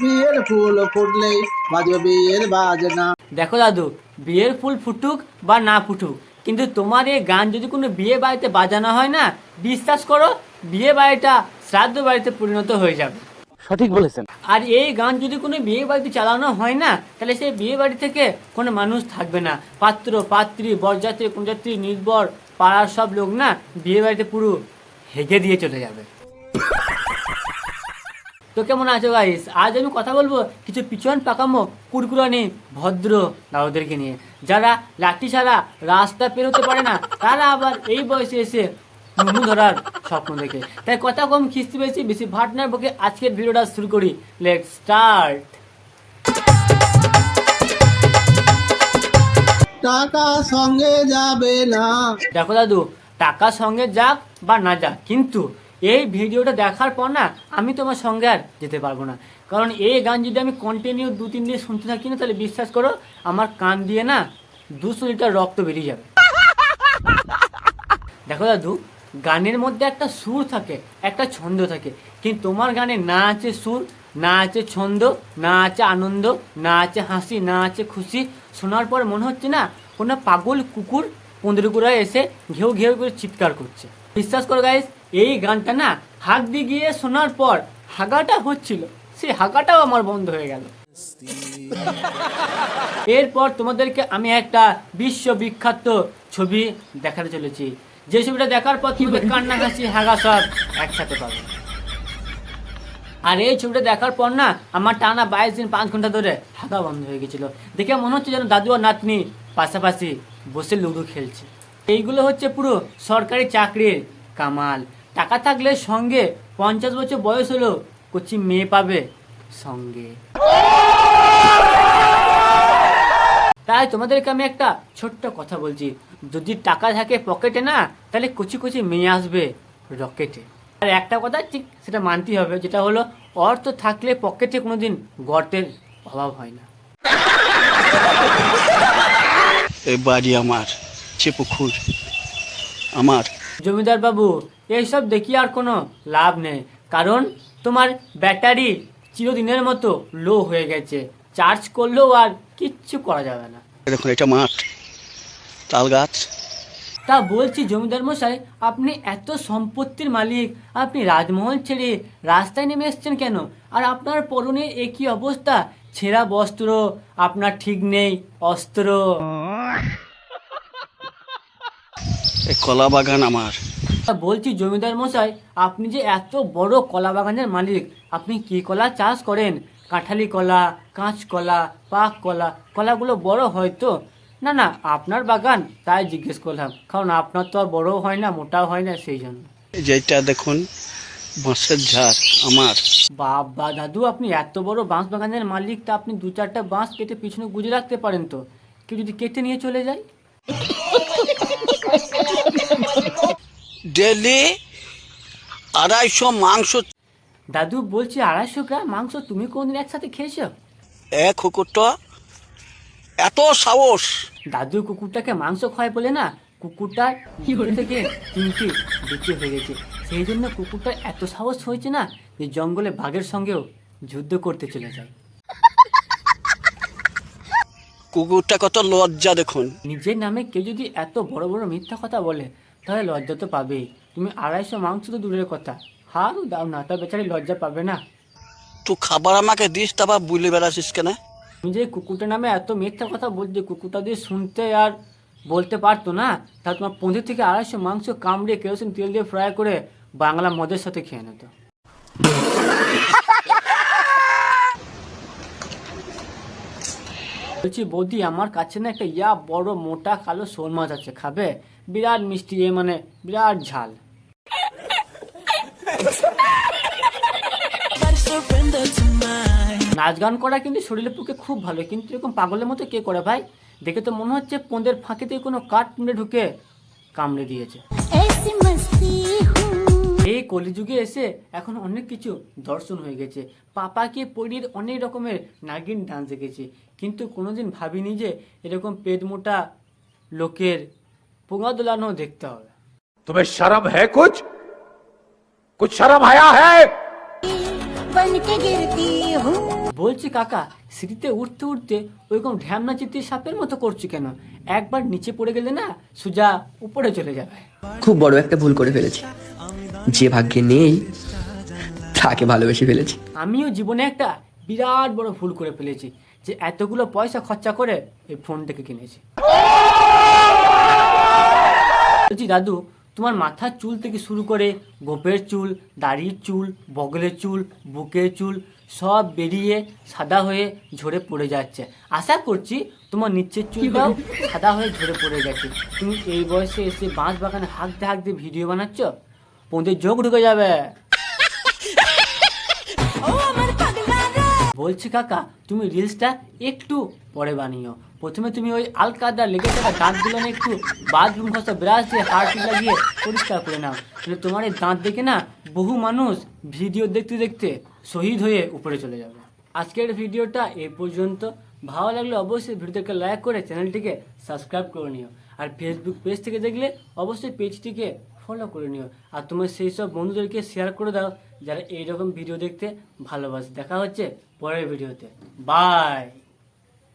বিয়ের ফুল ফুটলেই বাজবে বিয়ের বাজনা। দেখো দাদু বিয়ের ফুল ফুটুক বা না ফুটুক কিন্তু তোমার এই গান যদি কোনো বিয়ে বাড়িতে বাজানো হয় না বিশ্বাস করো বিয়ে বাড়িটা শ্রাদ্ধ বাড়িতে পরিণত হয়ে যাবে। সঠিক বলেছেন। আর এই গান যদি কোনো বিয়ে বাড়িতে চালানো হয় না তাহলে সেই বিয়ে বাড়ি থেকে কোনো মানুষ থাকবে না। পাত্র পাত্রী বরযাত্রী কুঞ্জাত্রী নির্ভর পাড়ার সব লোক না বিয়ে বাড়িতে পুরো হেগে দিয়ে চলে যাবে। তো কেমন আছো গাইস আজ আমি কথা বলব কিছু পিছন পাকামো কুরকুরানি ভদ্র দাদুদেরকে নিয়ে। যারা লাঠি ছাড়া রাস্তা পেরোতে পারে না তারা আবার এই বয়সে এসে মুমু ধরার স্বপ্ন দেখে। তাই কথা কম খিস্তি বেশি বেশি ভাটনার বকে আজকের ভিডিওটা শুরু করি। লেট স্টার্ট টাকা সঙ্গে যাবে না। দেখো দাদু টাকা সঙ্গে যাক বা না যাক কিন্তু এই ভিডিওটা দেখার পর না, আমি তোমার সঙ্গে আর যেতে পারব না। কারণ এই গান যদি আমি কন্টিনিউ দু, তিন দিন শুনতে থাকি না, তাহলে বিশ্বাস করো, আমার কান দিয়ে না দুশো লিটার রক্ত বেরিয়ে যাবে। দেখো দাদু, গানের মধ্যে একটা সুর থাকে, একটা ছন্দ থাকে। কিন্তু তোমার গানে না আছে সুর, না আছে ছন্দ, না আছে আনন্দ, না আছে হাসি, না আছে খুশি, শোনার পর মনে হচ্ছে না, কোনো পাগল কুকুর পনেরোকুড়ায় এসে ঘেউ ঘেউ করে চিৎকার করছে। বিশ্বাস করো গাইস এই গানটা না হাঁক দিয়ে গিয়ে শোনার পর হাগাটা হচ্ছিল। সেই হাগাটাও আমার বন্ধ হয়ে গেল। এরপর তোমাদেরকে আমি একটা বিশ্ববিখ্যাত ছবি দেখাতে চলেছি। যে ছবিটা দেখার পর তুমি কান্না, হাসি, হাগা সব একসাথে পাবে। আর এই ছবিটা দেখার পর না আমার টানা বাইশ দিন, পাঁচ ঘণ্টা ধরে হাগা বন্ধ হয়ে গেছিল। দেখে মনে হচ্ছে যেন দাদু আর নাতনি পাশাপাশি বসে লুডো খেলছে। এইগুলো হচ্ছে পুরো সরকারি চাকরির কামাল। টাকা থাকলে সঙ্গে পঞ্চাশ বছর বয়স হলো কচি মেয়ে পাবে সঙ্গে। তাই তোমাদেরকে আমি একটা ছোট্ট কথা বলছি। যদি টাকা থাকে পকেটে না, তাহলে কচি কচি মেয়ে আসবে রকেটে। আর একটা কথা ঠিক সেটা মানতেই হবে, যেটা হলো অর্থ থাকলে পকেটে কোনোদিন গর্তের অভাব হয় না। এ বাড়ি আমার সে পুকুর, আমার জমিদার বাবু এইসব দেখি আর কোনো লাভ নেই। কারণ তোমার ব্যাটারি চিরদিনের মতো লো হয়ে গেছে। চার্জ করলেও আর কিচ্ছু করা যাবে না। দেখুন এটা মাঠ তাল গাছ। তা বলছি জমিদার মশাই আপনি এত সম্পত্তির মালিক আপনি রাজমহল ছেড়ে রাস্তায় নেমে এসছেন কেন? আর আপনার পরনে একই অবস্থা? ছেঁড়া বস্ত্র আপনার ঠিক নেই অস্ত্র। এই কলা বাগান আমার। বলছি জমিদার মশাই আপনি যে এত বড় কলা বাগানের মালিক আপনি কি কলা চাষ করেন? কাঁঠালি কলা কাঁচ কলা পাক কলা কলাগুলো বড় হয় তো? না না আপনার বাগান তাই জিজ্ঞেস করলাম। কারণ আপনার তো আর বড়ও হয় না মোটাও হয় না সেই জন্য। যেটা দেখুন বাঁশের ঝাড় আমার। বাবা দাদু আপনি এত বড় বাঁশ বাগানের মালিক তা আপনি দু চারটা বাঁশ কেটে পিছনে গুজে রাখতে পারেন তো? কেউ যদি কেটে নিয়ে চলে যায়? ডেলি আড়াইশো মাংস দাদু বলছি আড়াইশো গ্রাম মাংস তুমি কোনদিন একসাথে খেয়েছো? এক কুকুরটা এত সাহস। দাদু কুকুরটাকে মাংস খায় বলে না কুকুরটার ইঁদুর থেকে তিনটি বেঁচে হয়ে গেছে। সেই জন্য কুকুরটার এত সাহস হয়েছে না যে জঙ্গলে বাঘের সঙ্গেও যুদ্ধ করতে চলে যায়। কুকুরটা কত লজ্জা দেখুন। নিজের নামে কেউ যদি এত বড় বড় মিথ্যা কথা বলে তাহলে লজ্জা তো পাবেই। তুমি আড়াইশো মাংস তো দূরের কথা। হারও দাও না তা বেচারি লজ্জা পাবে না। তুই খাবার আমাকে দিস তারপর বুলে বেড়াছিস কেন? তুমি যে কুকুরটার নামে এত মিথ্যা কথা বলছে কুকুরটা দিয়ে শুনতে আর বলতে পারতো না তা তোমার পঁচিশ থেকে আড়াইশো মাংস কামড়ে কেরোসিন তেল দিয়ে ফ্রাই করে বাংলা মদের সাথে খেয়ে নিত। বলছি বৌদি, আমার কাছে না একটা ইয়া বড় মোটা কালো শোল মাছ আছে, খাবে? বিরাট মিষ্টি, এ মানে বিরাট ঝাল। নাচ গান করা কিন্তু শরীরের পক্ষে খুব ভালো, কিন্তু এরকম পাগলের মতো কে করে ভাই? দেখে তো মনে হচ্ছে পোঁদের ফাঁকে দিয়ে কোনো কাঠ মুড়ে ঢুকে কামড়ে দিয়েছে। এই কলিযুগে এসে এখন অনেক কিছু দর্শন হয়ে গেছে। পাপাকে পনির অনেক রকমের নাগিন ডান্স দেখেছি। কিন্তু কোনোদিন ভাবিনি যে এরকম পেট মোটা লোকের পোঙা দোলানো দেখতে হবে। তুমি শরম হ্যাঁ কুচ কুচ শরম হায়া হ্যাঁ বলছি কাকা সিঁড়িতে উঠতে উঠতে ওইরকম ঢ্যামনা চিতির সাপের মতো করছি কেন? একবার নিচে পড়ে গেলে না সোজা উপরে চলে যাবে। খুব বড় একটা ভুল করে ফেলেছি। যে ভাগ্যে নেই, তাকে ভালোবেসে ফেলেছি। আমিও জীবনে একটা বিরাট বড় ভুল করে ফেলেছি, যে এতগুলো পয়সা খরচা করে এই ফোনটাকে কিনেছি। বলছি, দাদু, তোমার মাথার চুল থেকে শুরু করে গোপের চুল, দাড়ির চুল, বগলের চুল, বুকের চুল, সব বেরিয়ে সাদা হয়ে ঝরে পড়ে যাচ্ছে। আশা করছি তোমার নিচের চুলটাও সাদা হয়ে ঝরে পড়ে গেছে। তুমি এই বয়সে এসে বাঁশ বাগানে হাঁকতে হাঁকতে ভিডিও বানাচ্ছ? পোঁদের যোগ ঢুকে যাবে বলছি কাকা তুমি রিলসটা একটু পরে বানিও। প্রথমে তুমি ওই আলকাদা লেগে থাকা দাঁতগুলো নিয়ে একটু বাথরুম ঘষা ব্রাশ দিয়ে হার্ট লাগিয়ে পরিষ্কার করে নাও। তাহলে তোমার এই দাঁত দেখে না বহু মানুষ ভিডিও দেখতে দেখতে শহীদ হয়ে উপরে চলে যাবে। আজকের ভিডিওটা এ পর্যন্ত। ভালো লাগলে অবশ্যই ভিডিওটাকে লাইক করে চ্যানেলটিকে সাবস্ক্রাইব করে নিও। আর ফেসবুক পেজ থেকে দেখলে অবশ্যই পেজটিকে ফলো করে নিও। আর তোমার সেই সব বন্ধুদেরকে শেয়ার করে দাও, যারা এইরকম ভিডিও দেখতে ভালোবাসে। দেখা হচ্ছে পরের ভিডিওতে বাই